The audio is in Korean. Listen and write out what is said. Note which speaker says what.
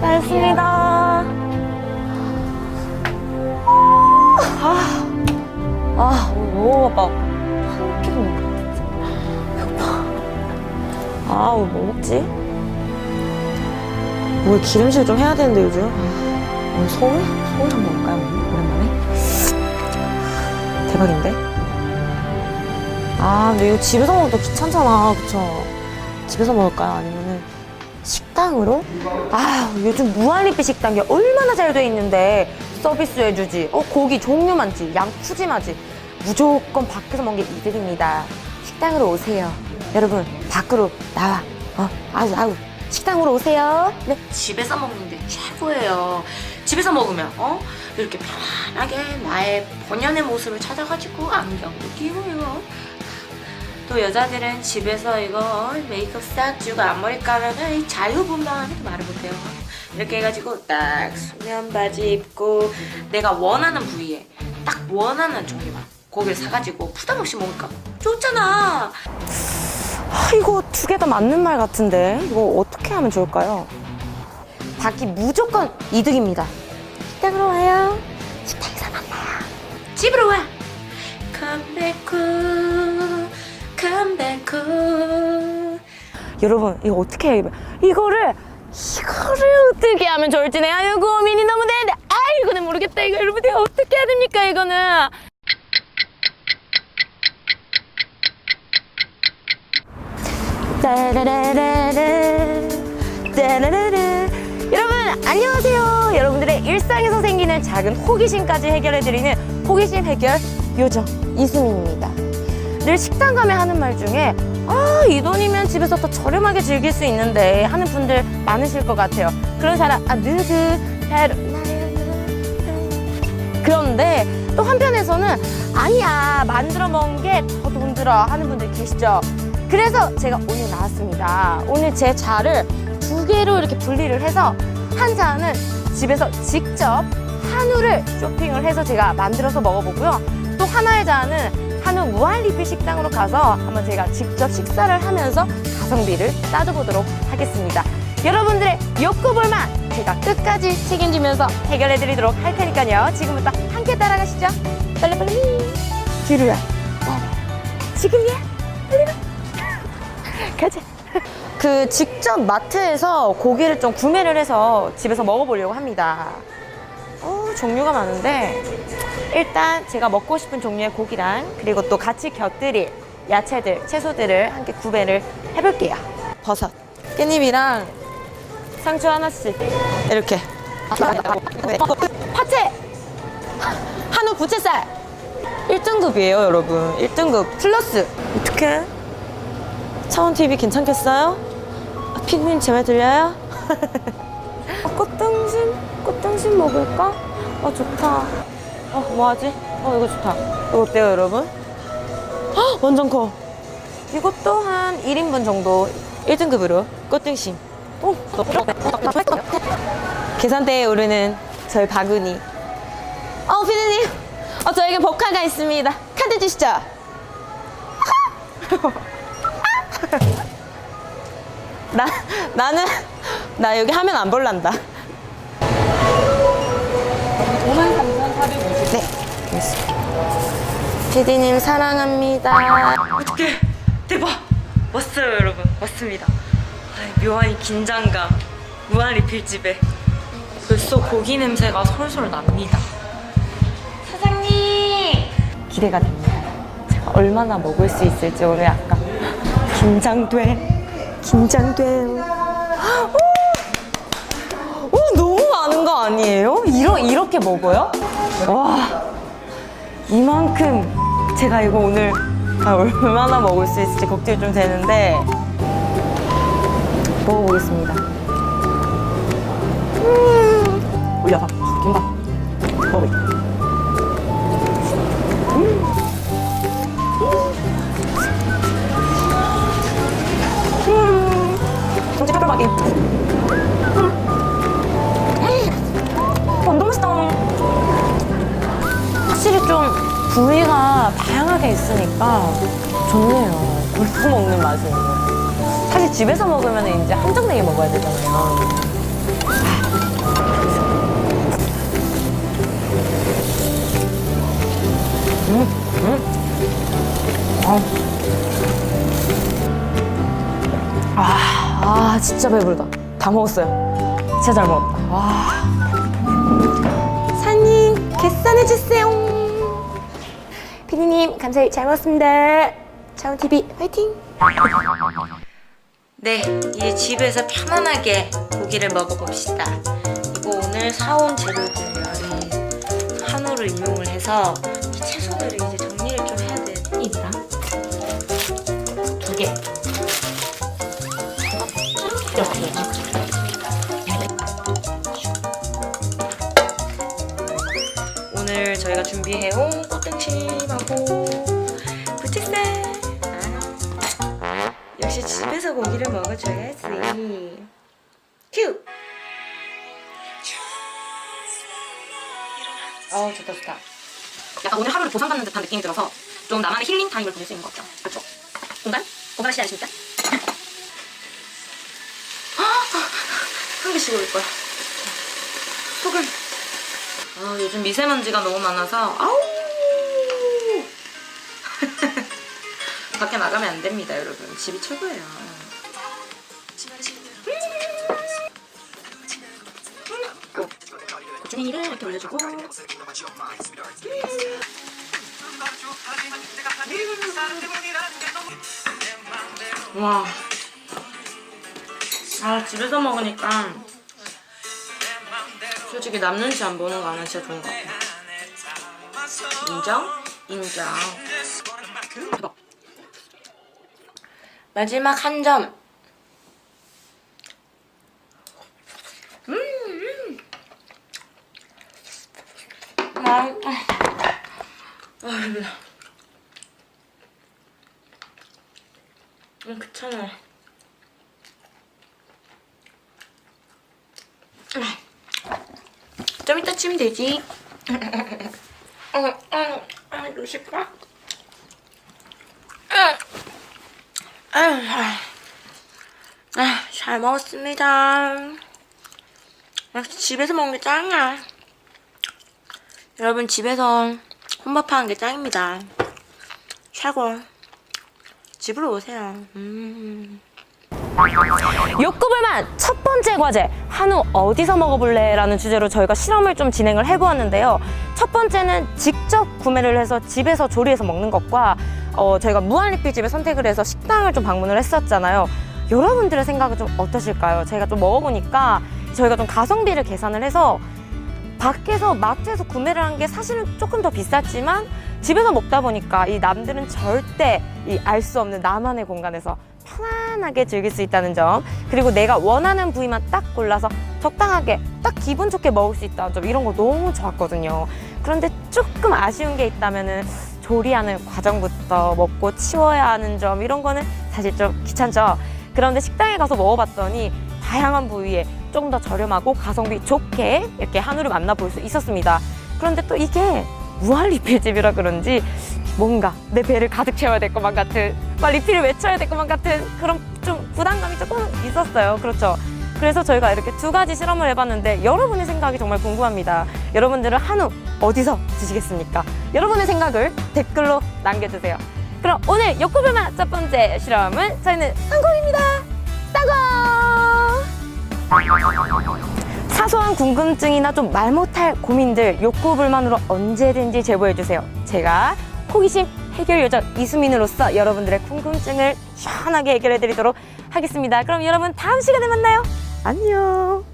Speaker 1: 잘했습니다. 아, 아, 오늘 너무 바빠. 한. 배고파. 아, 오늘 뭐 먹지? 뭘 기름칠 좀 해야 되는데, 요즘. 아, 오늘 서울? 서울 한번 먹을까요, 오늘? 오랜만에? 대박인데? 아, 근데 이거 집에서 먹어도 귀찮잖아, 그쵸? 집에서 먹을까요? 아니면은 식당으로? 아, 요즘 무한리필 식당이 얼마나 잘 돼 있는데 서비스 해주지. 어, 고기 종류 많지. 양 푸짐하지. 무조건 밖에서 먹는 게 이득입니다. 식당으로 오세요. 여러분, 밖으로 나와. 어, 아우, 아우. 식당으로 오세요. 네. 집에서 먹는 게 최고예요. 집에서 먹으면, 어? 이렇게 편안하게 나의 본연의 모습을 찾아가지고 안경도 끼고요. 또 여자들은 집에서 이거 메이크업 싹 지우고 앞머리 까면은 이 자유분방한 게 말을 못해요. 이렇게 해가지고 딱 수면 바지 입고 내가 원하는 부위에 딱 원하는 종류만 고기를 사가지고 부담 없이 먹으니까 좋잖아. 아, 이거 두 개 다 맞는 말 같은데 이거 어떻게 하면 좋을까요? 닭이 무조건 이득입니다. 식당으로 와요. 식당에서 만나요. 집으로 와. Come back home, 여러분 이거 어떻게 해요? 이거를 이거를 어떻게 하면 좋을지 내가 아유 고민이 너무 되는데. 아이고 내 모르겠다. 이거 여러분 내가 어떻게 해야 됩니까 이거는? 따라라라라. 따라라라. 여러분 안녕하세요. 여러분들의 일상에서 생기는 작은 호기심까지 해결해드리는 호기심 해결 요정 이수민입니다 늘 식당 가면 하는 말 중에 아 이 돈이면 집에서 더 저렴하게 즐길 수 있는데 하는 분들 많으실 것 같아요. 그런 사람 아 바로 나예요. 그런데 또 한편에서는 아니야 만들어 먹은 게 더 돈 들어 하는 분들 계시죠. 그래서 제가 오늘 나왔습니다. 오늘 제 자를 두 개로 이렇게 분리를 해서 한 잔은 집에서 직접 한우를 쇼핑을 해서 제가 만들어서 먹어보고요. 또 하나의 잔은 한우 무한리필 식당으로 가서 한번 제가 직접 식사를 하면서 가성비를 따져보도록 하겠습니다. 여러분들의 욕구 불만 제가 끝까지 책임지면서 해결해 드리도록 할 테니까요. 지금부터 함께 따라가시죠. 빨리 빨리. 뒤로야. 따라 지금이야. 빨리 와 가자. 그 직접 마트에서 고기를 좀 구매를 해서 집에서 먹어보려고 합니다 어, 종류가 많은데 일단 제가 먹고 싶은 종류의 고기랑 그리고 또 같이 곁들일 야채들, 채소들을 함께 구매를 해볼게요 버섯, 깻잎이랑 상추 하나씩 이렇게 파채! 한우 부채살 1등급이에요 여러분 1등급 플러스 어떡해? 차원TV 괜찮겠어요? 아, 피디님 제말 들려요? 아, 꽃등심? 꽃등심 먹을까? 아 좋다 어 뭐하지? 어 이거 좋다 이거 어때요 여러분? 헉, 완전 커 이것도 한 1인분 정도 1등급으로 꽃등심 오. 계산대에 오르는 저희 바구니 어 피디님 어, 저에게 복화가 있습니다 카드 주시죠 나 나는 나 여기 화면 안 볼란다. 피디님 사랑합니다. 어떡해. 대박. 왔어요, 여러분. 왔습니다. 아이, 묘한 이 긴장감. 무한 리필집에. 벌써 고기 냄새가 솔솔 납니다. 사장님! 기대가 됩니다. 제가 얼마나 먹을 수 있을지 오늘 약간 긴장돼. 긴장돼. 아니에요? 이러, 이렇게 먹어요? 와, 이만큼 제가 이거 오늘 다 얼마나 먹을 수 있을지 걱정이 좀 되는데 먹어보겠습니다. 음, 올려봐, 부위가 다양하게 있으니까 좋네요. 골프 먹는 맛은. 사실 집에서 먹으면 이제 한정되게 먹어야 되잖아요. 아, 아, 진짜 배부르다. 다 먹었어요. 진짜 잘 먹었다. 와. 사장님, 계산해주세요. 피디님, 감사히 잘 먹었습니다. 차은TV 화이팅! 네, 이제 집에서 편안하게 고기를 먹어봅시다. 이거 오늘 사온 재료들 이 한우를 이용을 해서 이 채소들을 이제 정리를 좀 해야 되니까 두 개. 이렇게. 오늘 저희가 준비해온 꽃등심하고 부채살. 아, 역시 집에서 고기를 먹어줘야지. 큐. 어 좋다 좋다.
Speaker 2: 약간 오늘 하루를 보상받는 듯한 느낌이 들어서 좀 나만의 힐링 타임을 보낼 수 있는 것 같아요. 그렇죠? 공간? 씨 아십니까?
Speaker 1: 한 개씩 올릴 거야. 소금. 아 요즘 미세먼지가 너무 많아서 아우. 밖에 나가면 안 됩니다, 여러분. 집이 최고예요.
Speaker 2: 고추냉이를 이렇게 올려주고
Speaker 1: 와. 아 집에서 먹으니까 솔직히 남는지 안 보는 거 하나 진짜 좋은 것 같아. 인정? 인정. 마지막 한 점. 음. 맛있다. 아, 배불러. 음, 귀찮아. 좀 이따 치면 되지. 어, 어, 아, 이거 잘 먹었습니다. 역시 집에서 먹는 게 짱이야. 여러분 집에서 혼밥하는 게 짱입니다. 최고. 집으로 오세요. 음. 욕구불만 첫 번째 과제 한우 어디서 먹어볼래? 라는 주제로 저희가 실험을 좀 진행을 해보았는데요 첫 번째는 직접 구매를 해서 집에서 조리해서 먹는 것과 어, 저희가 무한리필집을 선택을 해서 식당을 좀 방문을 했었잖아요 여러분들의 생각은 좀 어떠실까요? 제가 좀 먹어보니까 저희가 좀 가성비를 계산을 해서 밖에서 마트에서 구매를 한 게 사실은 조금 더 비쌌지만 집에서 먹다 보니까 이 남들은 절대 이 알 수 없는 나만의 공간에서 편안하게 즐길 수 있다는 점 그리고 내가 원하는 부위만 딱 골라서 적당하게 딱 기분 좋게 먹을 수 있다는 점 이런 거 너무 좋았거든요 그런데 조금 아쉬운 게 있다면은 조리하는 과정부터 먹고 치워야 하는 점 이런 거는 사실 좀 귀찮죠? 그런데 식당에 가서 먹어봤더니 다양한 부위에 좀 더 저렴하고 가성비 좋게 이렇게 한우를 만나볼 수 있었습니다. 그런데 또 이게 무한 리필집이라 그런지 뭔가 내 배를 가득 채워야 될 것만 같은 막 리필을 외쳐야 될 것만 같은 그런 좀 부담감이 조금 있었어요. 그렇죠? 그래서 저희가 이렇게 두 가지 실험을 해봤는데 여러분의 생각이 정말 궁금합니다. 여러분들은 한우 어디서 드시겠습니까 여러분의 생각을 댓글로 남겨주세요 그럼 오늘 욕구불만 첫 번째 실험은 저희는 성공입니다 성공 사소한 궁금증이나 좀 말 못할 고민들 욕구불만으로 언제든지 제보해주세요. 제가 호기심 해결 요정 이수민으로서 여러분들의 궁금증을 시원하게 해결해드리도록 하겠습니다. 그럼 여러분 다음 시간에 만나요. 안녕.